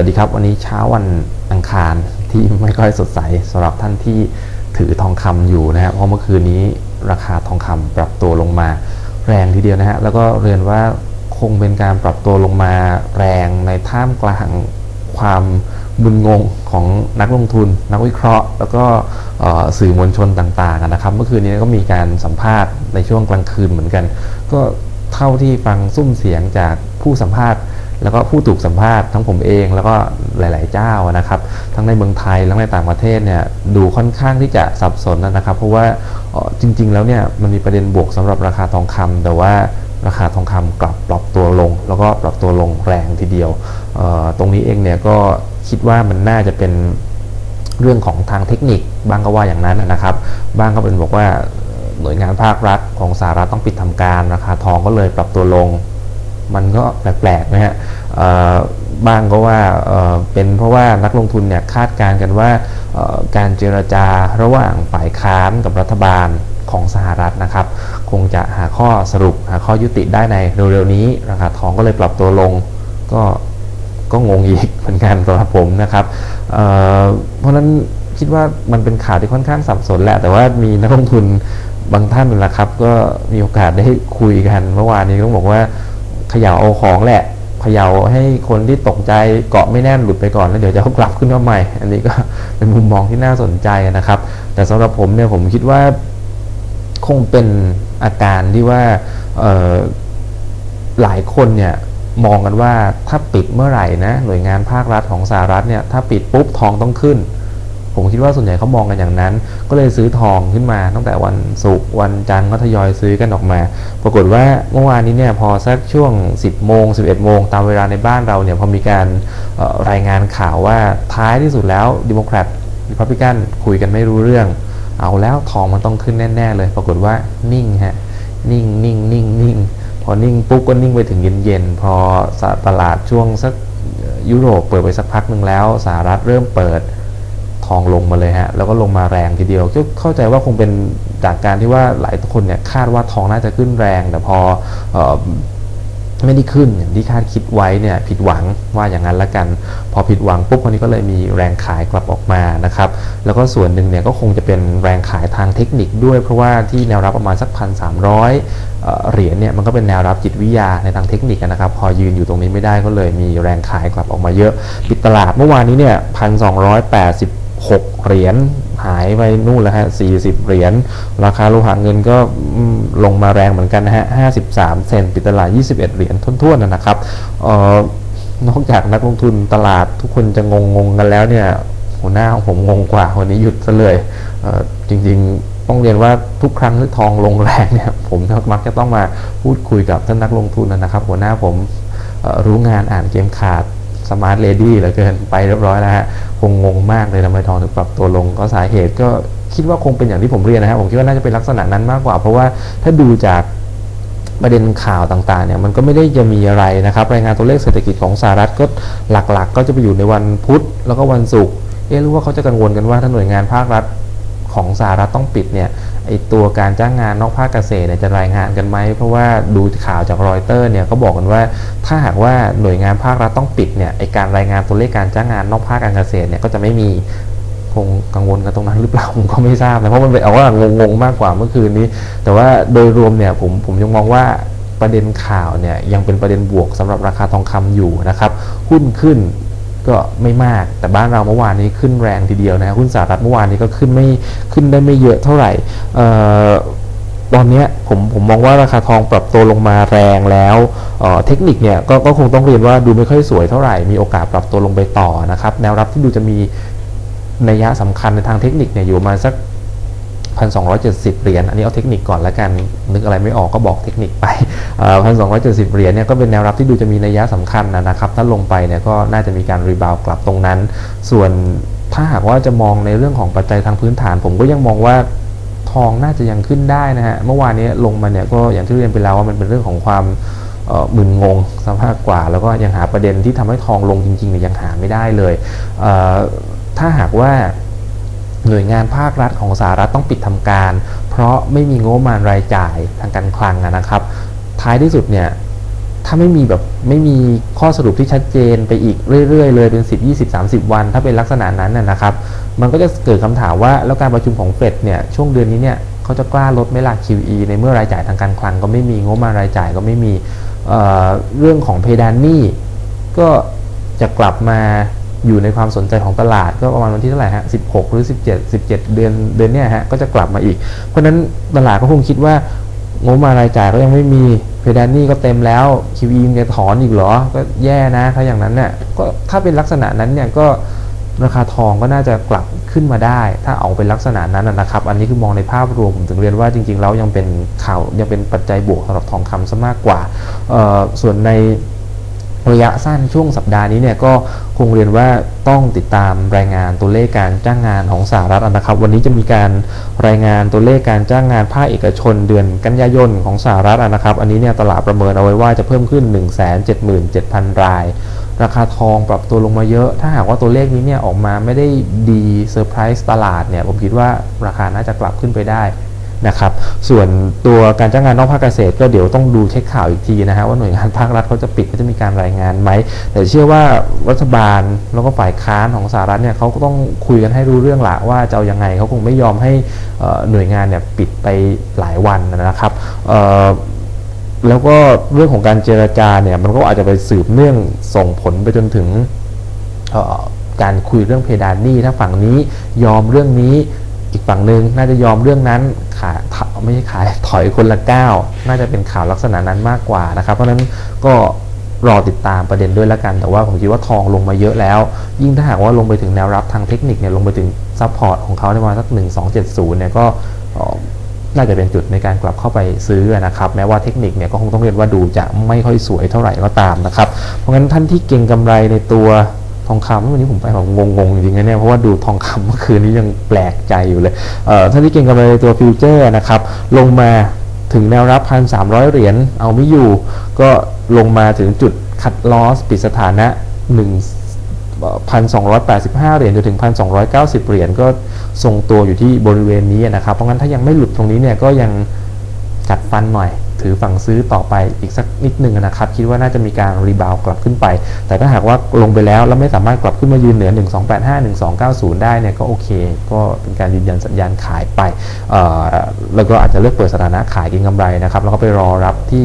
วัสดีครับวันนี้เช้าวันอังคารที่ไม่ค่อยสดใสสำหรับท่านที่ถือทองคำอยู่นะครับเพราะเมื่อคืนนี้ราคาทองคำปรับตัวลงมาแรงทีเดียวนะฮะแล้วก็เรียนว่าคงเป็นการปรับตัวลงมาแรงในท่ามกลางความมึนงงของนักลงทุน นักวิเคราะห์ แล้วก็สื่อมวลชนต่างๆนะครับ เมื่อคืนนี้ก็มีการสัมภาษณ์ในช่วงกลางคืนเหมือนกัน ก็เท่าที่ฟังซุ้มเสียงจากผู้สัมภาษณ์ แล้วก็ผู้ถูกสัมภาษณ์ทั้งผมเองแล้วก็หลาย ๆ เจ้านะครับ ทั้งในเมืองไทยและในต่างประเทศเนี่ยดูค่อนข้างที่จะสับสนนะครับ เพราะว่าจริง ๆ แล้วเนี่ยมันมีประเด็นบวกสำหรับราคาทองคำแต่ว่าราคาทองคำกลับปรับตัวลง แล้วก็ปรับตัวลงแรงทีเดียว ตรงนี้เองเนี่ยก็คิดว่ามันน่าจะเป็นเรื่องของทางเทคนิคบางก็ว่าอย่างนั้นนะครับ บ้างก็เป็นบอกว่าหน่วยงานภาครัฐของสหรัฐต้องปิดทำการราคาทองก็เลยปรับตัวลง มันก็แปลกๆนะฮะบ้างก็ว่าเป็นเพราะว่านักลงทุนเนี่ยคาดการณ์กันว่าการเจรจาระหว่างฝ่ายค้านกับรัฐบาลของสหรัฐนะครับ คงจะหาข้อสรุปหาข้อยุติได้ในเร็วๆนี้ราคาทองก็เลยปรับตัวลงก็ก็งงอีกเหมือนกันสำหรับผมนะครับเเพราะฉะนั้นคิดว่ามันเป็นข่าวที่ค่อนข้างสับสนแหละ แต่ว่ามีนักลงทุนบางท่านนะครับ ก็มีโอกาสได้คุยกันเมื่อวานนี้ต้องบอกว่า เขย่าเอาของแหละเขย่าให้คนที่ตกใจเกาะไม่แน่นหลุดไปก่อนแล้วเดี๋ยวจะกลับขึ้นมาใหม่ อันนี้ก็เป็นมุมมองที่น่าสนใจนะครับ แต่สำหรับผมเนี่ยผมคิดว่าคงเป็นอาการที่ว่าหลายคนเนี่ยมองกันว่าถ้าปิดเมื่อไหร่นะหน่วยงานภาครัฐของสหรัฐเนี่ยถ้าปิดปุ๊บทองต้องขึ้น ผมคิดว่าส่วนใหญ่เขามองกันอย่างนั้น ก็เลยซื้อทองขึ้นมาตั้งแต่วันศุกร์วันจันทร์ก็ทยอยซื้อกันออกมา ปรากฏว่าเมื่อวานนี้เนี่ยพอสักช่วง 10โมง11โมงตามเวลาในบ้านเราเนี่ยพอมีการรายงานข่าวว่าท้ายที่สุดแล้วดิโมแครตริพับลิกันคุยกันไม่รู้เรื่อง เอาแล้วทองมันต้องขึ้นแน่ๆเลย ปรากฏว่านิ่งฮะนิ่งนิ่งนิ่งนิ่งพอนิ่งปุ๊บก็นิ่งไปถึงเย็นๆพอตลาดช่วงสักยุโรปเปิดไปสักพักหนึ่งแล้วสหรัฐเริ่มเปิด ทองลงมาเลยฮะแล้วก็ลงมาแรงทีเดียวก็เข้าใจว่าคงเป็นจากการที่ว่าหลายคนเนี่ยคาดว่าทองน่าจะขึ้นแรง แต่พอเออไม่ได้ขึ้นอย่างที่คาดคิดไว้เนี่ยผิดหวังว่าอย่างนั้นละกัน พอผิดหวังปุ๊บคนนี้ก็เลยมีแรงขายกลับออกมานะครับแล้วก็ส่วนหนึ่งเนี่ยก็คงจะเป็นแรงขายทางเทคนิคด้วย เพราะว่าที่แนวรับประมาณสักพันสามร้อยเหรียญเนี่ยมันก็เป็นแนวรับจิตวิทยาในทางเทคนิคนะครับ พอยืนอยู่ตรงนี้ไม่ได้ก็เลยมีแรงขายกลับออกมาเยอะ ปิดตลาดเมื่อวานนี้เนี่ยพันสองร้อยแปดสิบ 6 เหรียญหายไปนู่นแล้วฮะ40 เหรียญราคาโลหะเงินก็ลงมาแรงเหมือนกันนะฮะ53 เซนต์ปิดตลาด 21 เหรียญท้วนๆนะครับออนอกจากนักลงทุนตลาดทุกคนจะงงงกันแล้วเนี่ยหัวหน้าของผมงงกว่าวันนี้หยุดซะเลยเจริงๆต้องเรียนว่าทุกครั้งที่ทองลงแรงเนี่ยผมมักจะต้องมาพูดคุยกับท่านนักลงทุนนะครับ หัวหน้าผมรู้งานอ่านเกมขาด สมาร์ทเลดี้เหลือเกินไปเรียบร้อยแล้วฮะคงงงมากเลยทำไมทองถึงปรับตัวลง ก็สาเหตุก็คิดว่าคงเป็นอย่างที่ผมเรียนนะครับผมคิดว่าน่าจะเป็นลักษณะนั้นมากกว่า เพราะว่าถ้าดูจากประเด็นข่าวต่างๆเนี่ยมันก็ไม่ได้จะมีอะไรนะครับ รายงานตัวเลขเศรษฐกิจของสหรัฐก็หลักๆก็จะไปอยู่ในวันพุธแล้วก็วันศุกร์เอ๊ะรู้ว่าเขาจะกังวลกันว่าถ้าหน่วยงานภาครัฐ ของสหรัฐต้องปิดเนี่ยไอตัวการจ้างงานนอกภาคเกษตรเนี่ยจะรายงานกันไหม เพราะว่าดูข่าวจากรอยเตอร์เนี่ยเขาบอกกันว่าถ้าหากว่าหน่วยงานภาครัฐต้องปิดเนี่ยไอการรายงานตัวเลขการจ้างงานนอกภาคการเกษตรเนี่ยก็จะไม่มีคงกังวลกันตรงนั้นหรือเปล่าผมก็ไม่ทราบนะเพราะมันเป็นเอาว่างงๆมากกว่าเมื่อคืนนี้ แต่ว่าโดยรวมเนี่ยผมผมยังมองว่าประเด็นข่าวเนี่ยยังเป็นประเด็นบวกสำหรับราคาทองคำอยู่นะครับหุ้นขึ้น ก็ไม่มาก แต่บ้านเราเมื่อวานนี้ขึ้นแรงทีเดียวนะหุ้นสหรัฐเมื่อวานนี้ก็ขึ้นไม่ขึ้นได้ไม่เยอะเท่าไหร่ตอนนี้ผมผมมองว่าราคาทองปรับตัวลงมาแรงแล้วเเทคนิคเนี่ยก็ก็คงต้องเรียนว่าดูไม่ค่อยสวยเท่าไหร่ มีโอกาสปรับตัวลงไปต่อนะครับ แนวรับที่ดูจะมีนัยยะสำคัญในทางเทคนิคเนี่ยอยู่มาสัก 1,270 เหรียญ อันนี้เอาเทคนิคก่อนแล้วกัน นึกอะไรไม่ออกก็บอกเทคนิคไปพันสองเหรียญเนี่ยก็เป็นแนวรับที่ดูจะมีนัยยะสำคัญนะนะครับ ถ้าลงไปเนี่ยก็น่าจะมีการรีบาวกลับตรงนั้น ส่วนถ้าหากว่าจะมองในเรื่องของปัจจัยทางพื้นฐาน ผมก็ยังมองว่าทองน่าจะยังขึ้นได้นะฮะ เมื่อวานนี้ลงมาเนี่ยก็อย่างที่เรียนไปแล้วว่ามันเป็นเรื่องของความเอ่อมึนงงสภาพกว่า แล้วก็ยังหาประเด็นที่ทำให้ทองลงจริงๆเนี่ยยังหาไม่ได้เลยเถ้าหากว่า หน่วยงานภาครัฐของสหรัฐต้องปิดทำการ เพราะไม่มีงบมาณรายจ่ายทางการคลังนะครับ ท้ายที่สุดเนี่ยถ้าไม่มีแบบไม่มีข้อสรุปที่ชัดเจนไปอีกเรื่อยๆเลยเป็น 10 20 30 วัน ถ้าเป็นลักษณะนั้นนะครับ มันก็จะเกิดคำถามว่าแล้วการประชุมของเฟดเนี่ยช่วงเดือนนี้เนี่ยเขาจะกล้าลดไหม่ล่ะ QE ในเมื่อรายจ่ายทางการคลังก็ไม่มีงบมารายจ่ายก็ไม่มีเเรื่องของเพดานหนี้ก็จะกลับมา อยู่ในความสนใจของตลาดก็ประมาณวันที่เท่าไหร่ฮะ16 หรือ 17 17 เดือนเดือนเนี้ยฮะก็จะกลับมาอีก เพราะฉะนั้นตลาดก็คงคิดว่างบมารายจ่ายก็ยังไม่มีเพดานนี้ก็เต็มแล้ว QE มันจะถอนอีกเหรอ ก็แย่นะ ถ้าอย่างนั้นเนี่ยก็ถ้าเป็นลักษณะนั้นเนี่ยก็ราคาทองก็น่าจะกลับขึ้นมาได้ ถ้าเอาเป็นลักษณะนั้นนะครับ อันนี้คือมองในภาพรวมผมถึงเรียนว่าจริงๆแล้วยังเป็นข่าวยังเป็นปัจจัยบวกสำหรับทองคำซะมากกว่า ส่วนใน ระยะสั้นช่วงสัปดาห์นี้เนี่ยก็คงเรียนว่าต้องติดตามรายงานตัวเลขการจ้างงานของสหรัฐนะครับ วันนี้จะมีการรายงานตัวเลขการจ้างงานภาคเอกชนเดือนกันยายนของสหรัฐนะครับ อันนี้เนี่ยตลาดประเมินเอาไว้ว่าจะเพิ่มขึ้น 177,000 ราย ราคาทองปรับตัวลงมาเยอะ ถ้าหากว่าตัวเลขนี้เนี่ยออกมาไม่ได้ดีเซอร์ไพรส์ตลาดเนี่ยผมคิดว่าราคาน่าจะกลับขึ้นไปได้ นะครับ ส่วนตัวการจ้างงานนอกภาคเกษตร ก็เดี๋ยวต้องดูเช็คข่าวอีกทีนะฮะว่าหน่วยงานภาครัฐเขาจะปิดเขาจะมีการรายงานไหมแต่เชื่อว่ารัฐบาลแล้วก็ฝ่ายค้านของสหรัฐเนี่ยเขาก็ต้องคุยกันให้รู้เรื่องละว่าจะเอายังไงเขาคงไม่ยอมให้หน่วยงานเนี่ยปิดไปหลายวันนะครับแล้วก็เรื่องของการเจรจาเนี่ยมันก็อาจจะไปสืบเนื่องส่งผลไปจนถึงการคุยเรื่องเพดานหนี้ถ้าฝั่งนี้ยอมเรื่องนี้ อีกฝั่งหนึ่งน่าจะยอมเรื่องนั้นขายไม่ใช่ขายถอยคนละก้าวน่าจะเป็นข่าวลักษณะนั้นมากกว่านะครับ เพราะฉะนั้นก็รอติดตามประเด็นด้วยล้วกัน แต่ว่าผมคิดว่าทองลงมาเยอะแล้ว ยิ่งถ้าหากว่าลงไปถึงแนวรับทางเทคนิคเนี่ยลงไปถึงซัพพอร์ตของเขาในประมาณสัก 1270 เนี่ยก็น่าจะเป็นจุดในการกลับเข้าไปซื้อนะครับ แม้ว่าเทคนิคเนี่ยก็คงต้องเรียนว่าดูจะไม่ค่อยสวยเท่าไหร่ก็ตามนะครับ เพราะงั้นท่านที่เก็งกำไรในตัว ทองคำวันนี้ผมไปแบบงงๆจริงๆเนี่ยเพราะว่าดูทองคำเมื่อคืนนี้ยังแปลกใจอยู่เลยเอ่อท่านที่เก็งกำไรในตัวฟิวเจอร์นะครับลงมาถึงแนวรับพันสามเหรียญเอาไม่อยู่ ก็ลงมาถึงจุดคัดลอสปิดสถานะหนึ่ง1,285 เหรียญจนถึง 1,290 เหรียญก็ทรงตัวอยู่ที่บริเวณนี้นะครับ เพราะงั้นถ้ายังไม่หลุดตรงนี้เนี่ยก็ยังกัดฟันหน่อย ถือฝั่งซื้อต่อไปอีกสักนิดหนึ่งนะครับ คิดว่าน่าจะมีการรีบาวกลับขึ้นไป แต่ถ้าหากว่าลงไปแล้วแล้วไม่สามารถกลับขึ้นมายืนเหนือ 1285 1290 ได้เนี่ยก็โอเค ก็เป็นการยืนยันสัญญาณขายไปแล้วก็อาจจะเลือกเปิดสถานะขายกินกำไรนะครับแล้วก็ไปรอรับที่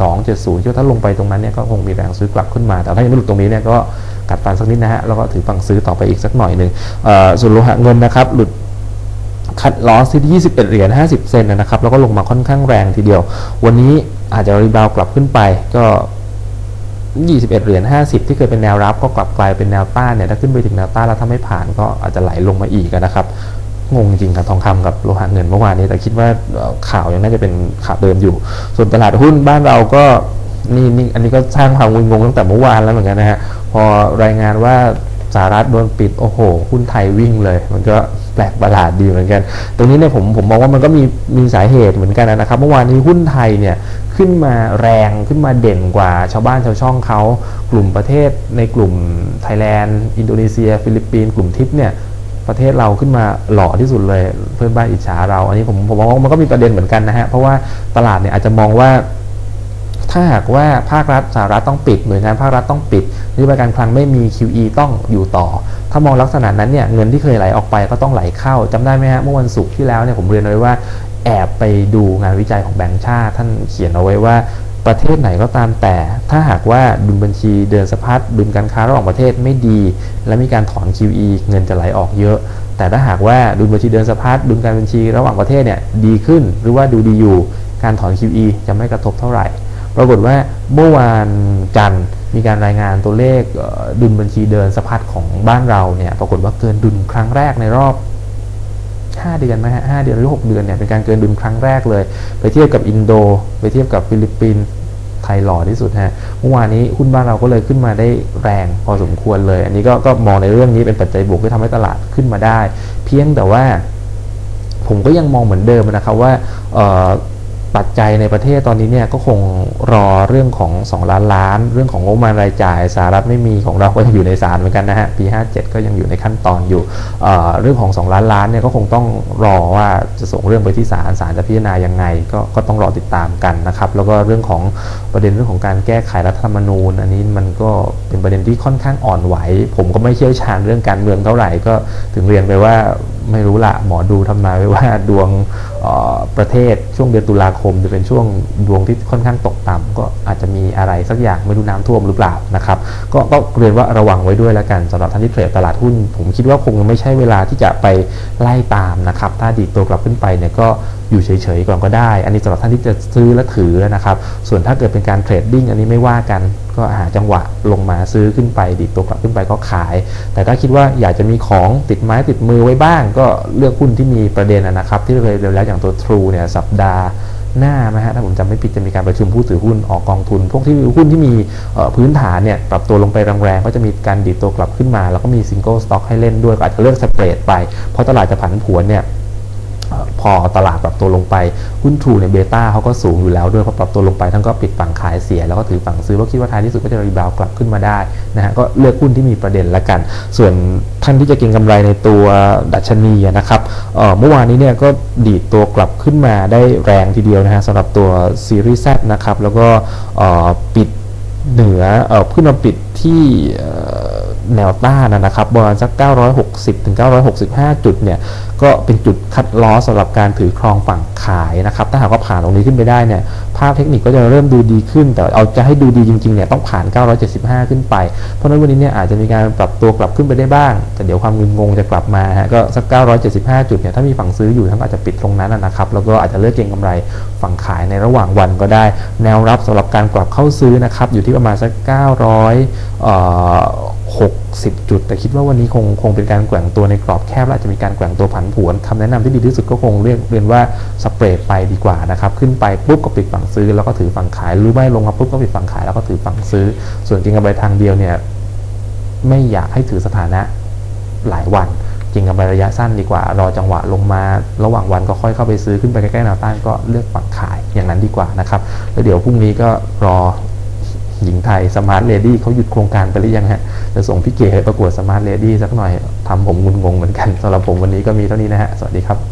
1270คิดว่าถ้าลงไปตรงนั้นเนี่ยก็คงมีแรงซื้อกลับขึ้นมา แต่ถ้ายังไม่หลุดตรงนี้เนี่ยก็กัดฟันสักนิดนะฮะแล้วก็ถือฝั่งซื้อต่อไปอีกสักหน่อยหนึ่งส่วนโลหะเงินนะครับหลุด คัดลอสที่21เหรียญ50 เซนต์นะครับ แล้วก็ลงมาค่อนข้างแรงทีเดียว วันนี้อาจจะรีบาวกลับขึ้นไปก็21เหรียญ50 ที่เคยเป็นแนวรับก็กลับกลายเป็นแนวต้านเนี่ยถ้าขึ้นไปถึงแนวต้านแล้วถ้าไม่ผ่านก็อาจจะไหลลงมาอีกนะครับงงจริงกับทองคำกับโลหะเงินเมื่อวานนี้แต่คิดว่าข่าวยังน่าจะเป็นข่าวเดิมอยู่ ส่วนตลาดหุ้นบ้านเราก็นี่นี่อันนี้ก็สร้างความงุนงงตั้งแต่เมื่อวานแล้วเหมือนกันนะฮะพอรายงานว่าสหรัฐโดนปิดโอ้โหหุ้นไทยวิ่งเลย มันก็ แปลกประหลาดดีเหมือนกัน ตรงนี้เนี่ยผมผมมองว่ามันก็มีมีสาเหตุเหมือนกันนะครับ เมื่อวานนี้หุ้นไทยเนี่ยขึ้นมาแรงขึ้นมาเด่นกว่าชาวบ้านชาวช่องเขา กลุ่มประเทศในกลุ่มไทยแลนด์ อินโดนีเซีย ฟิลิปปินส์กลุ่มทิปเนี่ยประเทศเราขึ้นมาหล่อที่สุดเลย เพื่อนบ้านอิจฉาเรา อันนี้ผมผมมองว่ามันก็มีประเด็นเหมือนกันนะฮะเพราะว่าตลาดเนี่ยอาจจะมองว่า ถ้าหากว่าภาครัฐสหรัฐต้องปิดหน่วยงานภาครัฐต้องปิดนโยบายการคลังไม่มี QE ต้องอยู่ต่อ ถ้ามองลักษณะนั้นเนี่ยเงินที่เคยไหลออกไปก็ต้องไหลเข้าจำได้ไหมฮะเมื่อวันศุกร์ที่แล้วเนี่ยผมเรียนไว้ว่าแอบไปดูงานวิจัยของแบงก์ชาติท่านเขียนเอาไว้ว่าประเทศไหนก็ตามแต่ ถ้าหากว่าดุลบัญชีเดินสะพัดดุลการค้าระหว่างประเทศไม่ดี และมีการถอน QE เงินจะไหลออกเยอะ แต่ถ้าหากว่าดุลบัญชีเดินสะพัดดุลการบัญชีระหว่างประเทศเนี่ยดีขึ้น หรือว่าดูดีอยู่การถอน QE จะไม่กระทบเท่าไหร่ ปรากฏว่าเมื่อวานจันทร์มีการรายงานตัวเลขดุลบัญชีเดินสะพัดของบ้านเราเนี่ยปรากฏว่าเกินดุลครั้งแรกในรอบ 5 เดือนนะฮะ5เดือนหรือ 6 เดือนเนี่ยเป็นการเกินดุลครั้งแรกเลย ไปเทียบกับอินโด ไปเทียบกับฟิลิปปินส์ไทยหล่อที่สุดฮะเมื่อวานนี้หุ้นบ้านเราก็เลยขึ้นมาได้แรงพอสมควรเลย อันนี้ก็ก็มองในเรื่องนี้เป็นปัจจัยบวกที่ทำให้ตลาดขึ้นมาได้ เพียงแต่ว่า ผมก็ยังมองเหมือนเดิมนะครับว่า ปัจจัยในประเทศตอนนี้เนี่ยก็คงรอเรื่องของ 2 ล้านล้าน เรื่องของงบประมาณรายจ่ายสหรัฐไม่มีของเราก็ยังอยู่ในศาลเหมือนกันนะฮะปี 57 ก็ยังอยู่ในขั้นตอนอยู่เเรื่องของ 2 ล้านล้านเนี่ยก็คงต้องรอว่าจะส่งเรื่องไปที่ศาลศาลจะพิจารณายังไงกก็ต้องรอติดตามกันนะครับแล้วก็เรื่องของประเด็นเรื่องของการแก้ไขรัฐธรรมนูญ อันนี้มันก็เป็นประเด็นที่ค่อนข้างอ่อนไหว ผมก็ไม่เชี่ยวชาญเรื่องการเมืองเท่าไหร่ก็ถึงเรียนไปว่า ไม่รู้ละหมอดูทำนายไว้ว่าดวงประเทศช่วงเดือนตุลาคม จะเป็นช่วงดวงที่ค่อนข้างตกต่ำก็อาจจะมีอะไรสักอย่างไม่รู้น้ำท่วมหรือเปล่านะครับก็ก็เรียนว่าระวังไว้ด้วยแล้วกันสำหรับท่านที่เทรดตลาดหุ้น ผมคิดว่าคงยังไม่ใช่เวลาที่จะไปไล่ตามนะครับ ถ้าดีดตัวกลับขึ้นไปเนี่ยก็ อยู่เฉยๆก่อนก็ได้ อันนี้สำหรับท่านที่จะซื้อและถือนะครับ ส่วนถ้าเกิดเป็นการเทรดดิ้งอันนี้ไม่ว่ากัน ก็หาจังหวะลงมาซื้อขึ้นไปดีดตัวกลับขึ้นไปก็ขาย แต่ถ้าคิดว่าอยากจะมีของติดไม้ติดมือไว้บ้าง ก็เลือกหุ้นที่มีประเด็นนะครับ ที่เคยเร็วแล้วอย่างตัว True เนี่ยสัปดาห์หน้านะฮะถ้าผมจำไม่ผิดจะมีการประชุมผู้ถือหุ้นออกกองทุน พวกที่หุ้นที่มีพื้นฐานเนี่ยปรับตัวลงไปแรงๆก็จะมีการดีดตัวกลับขึ้นมา แล้วก็มีซิงเกิลสต็อกให้เล่นด้วยก็อาจจะเลือกสเปรดไปเพราะตลาดจะผันผวนเนี่ย พอตลาดปรับตัวลงไป หุ้นทรูในเบต้าเขาก็สูงอยู่แล้วด้วยพอปรับตัวลงไปท่านก็ปิดฝั่งขายเสีย แล้วก็ถือฝั่งซื้อเพราะคิดว่าท้ายที่สุดก็จะรีบาวกลับขึ้นมาได้นะฮะก็เลือกหุ้นที่มีประเด็นละกัน ส่วนท่านที่จะเก็งกำไรในตัวดัชนีนะครับเมื่อวานนี้เนี่ยก็ดีดตัวกลับขึ้นมาได้แรงทีเดียวนะฮะสำหรับตัวซีรีส์ Z นะครับแล้วก็ปิดเหนืออขึ้นมาปิดที่ แนวต้านนะครับประมาณสัก 960 ถึง 965 จุดเนี่ยก็เป็นจุดคัดล้อสำหรับการถือครองฝั่งขายนะครับ ถ้าหากว่าผ่านตรงนี้ขึ้นไปได้เนี่ยภาพเทคนิคก็จะเริ่มดูดีขึ้น แต่เอาจะให้ดูดีจริงๆเนี่ยต้องผ่าน 975 ขึ้นไป เพราะนั้นวันนี้เนี่ยอาจจะมีการปรับตัวกลับขึ้นไปได้บ้าง แต่เดี๋ยวความงุนงงจะกลับมาฮะก็สัก 975 จุดเนี่ยถ้ามีฝั่งซื้ออยู่ท่านอาจจะปิดตรงนั้นนะครับแล้วก็อาจจะเลือกเก็งกำไรฝั่งขายในระหว่างวันก็ได้ แนวรับสำหรับการกลับเข้าซื้อนะครับอยู่ที่ประมาณสัก 900เอ่อ 60 จุด แต่คิดว่าวันนี้คงคงเป็นการแกว่งตัวในกรอบแคบและอาจจะมีการแกว่งตัวผันผวนคำแนะนำที่ดีที่สุดก็คงเรียกเรียนว่าสเปรดไปดีกว่านะครับ ขึ้นไปปุ๊บก็ปิดฝั่งซื้อแล้วก็ถือฝั่งขาย หรือไม่ลงมาปุ๊บก็ปิดฝั่งขายแล้วก็ถือฝั่งซื้อ ส่วนเก็งกำไรทางเดียวเนี่ยไม่อยากให้ถือสถานะหลายวันเกิงกำไรระยะสั้นดีกว่า รอจังหวะลงมา ระหว่างวันก็ค่อยเข้าไปซื้อขึ้นไปใกล้ๆแนวต้านก็เลือกฝั่งขายอย่างนั้นดีกว่านะครับแล้วเดี๋ยวพรุ่งนี้ก็รอ หญิงไทยสมาร์ทเลดี้เขาหยุดโครงการไปหรือยังฮะจะส่งพี่เก๋ไปประกวดสมาร์ทเลดี้สักหน่อยทำผมงุนงงเหมือนกันสำหรับผมวันนี้ก็มีเท่านี้นะฮะ สวัสดีครับ